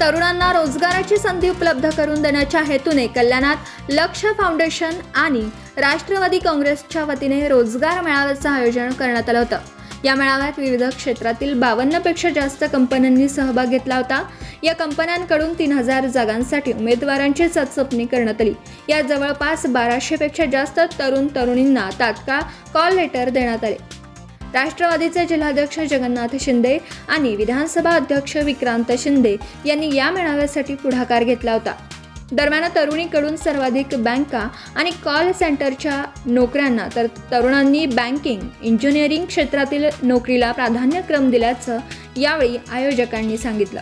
तरुणांना रोजगाराची संधी उपलब्ध करून देण्याच्या हेतूने कल्याणात लक्ष फाउंडेशन आणि राष्ट्रवादी काँग्रेसच्या वतीने रोजगार मेळाव्याचं आयोजन करण्यात आलं होतं. या मेळाव्यात विविध क्षेत्रातील बावन्नपेक्षा जास्त कंपन्यांनी सहभाग घेतला होता. या कंपन्यांकडून तीन हजार जागांसाठी उमेदवारांची चतसपणी करण्यात आली. या जवळपास बाराशेपेक्षा जास्त तरुण तरुणींना तात्काळ कॉल लेटर देण्यात आले. राष्ट्रवादीचे जिल्हाध्यक्ष जगन्नाथ शिंदे आणि विधानसभा अध्यक्ष विक्रांत शिंदे यांनी या मेळाव्यासाठी पुढाकार घेतला होता. दरम्यान तरुणीकडून सर्वाधिक बँका आणि कॉल सेंटरच्या नोकऱ्यांना तर तरुणांनी बँकिंग इंजिनिअरिंग क्षेत्रातील नोकरीला प्राधान्यक्रम दिल्याचं यावेळी आयोजकांनी सांगितलं.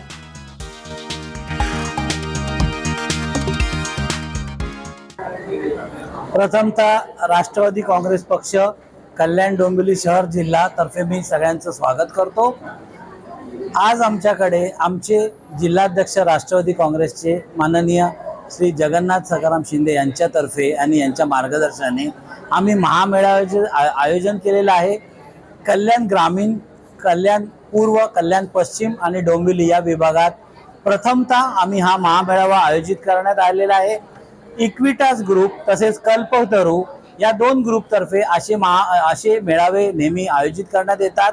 प्रथमतः राष्ट्रवादी काँग्रेस पक्ष कल्याण डोंबिवली शहर जिल्हा तर्फे मी सगळ्यांचं स्वागत करतो. आज आमच्याकडे आमचे जिल्हाध्यक्ष राष्ट्रवादी काँग्रेसचे माननीय श्री जगन्नाथ सकाराम शिंदे यांच्यातर्फे आणि यांच्या मार्गदर्शनाने आम्ही महामेळाव्याचे आ- आयोजन केलेलं आहे. कल्याण ग्रामीण कल्याण पूर्व कल्याण पश्चिम आणि डोंबिवली या विभागात प्रथमतः आम्ही हा महामेळावा आयोजित करण्यात आलेला आहे. इक्विटास ग्रुप तसेच कल्पतरू या दोन ग्रुपतर्फे असे महा असे मेळावे नेहमी आयोजित करण्यात येतात.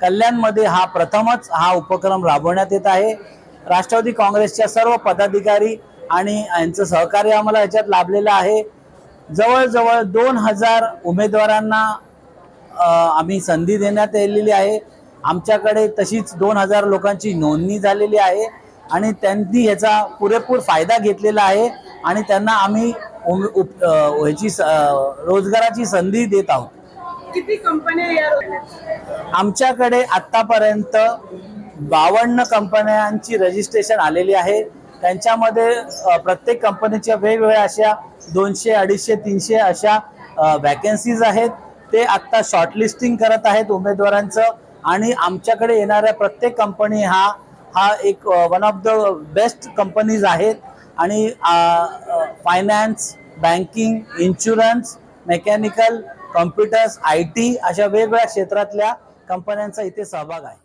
कल्याणमध्ये हा प्रथमच हा उपक्रम राबवण्यात येत आहे. राष्ट्रवादी काँग्रेसच्या सर्व पदाधिकारी आणि यांचं सहकार्य आम्हाला याच्यात लाभलेलं आहे. जवळजवळ दोन हजार उमेदवारांना आम्ही संधी देण्यात आलेली आहे. आमच्याकडे तशीच दोन हजार लोकांची नोंदणी झालेली आहे आणि त्यांनी याचा पुरेपूर फायदा घेतलेला आहे आणि त्यांना आम्ही उम- उप- ह्याची रोजगाराची संधी देत आहोत. किती कंपन्या? आमच्याकडे आत्तापर्यंत बावन्न कंपन्यांची रजिस्ट्रेशन आलेली आहे. त्यांच्यामध्ये प्रत्येक कंपनीच्या वेगवेगळ्या अशा दोनशे अडीचशे तीनशे अशा वॅकन्सीज आहेत. ते आत्ता शॉर्टलिस्टिंग करत आहेत उमेदवारांचं आणि आमच्याकडे येणाऱ्या प्रत्येक कंपनी हा हा एक one of the best companies आहेत. आणि finance banking insurance mechanical computers I T अशा वेगवेगळ्या क्षेत्रातल्या कंपन्यांचा इथे सहभाग आहे.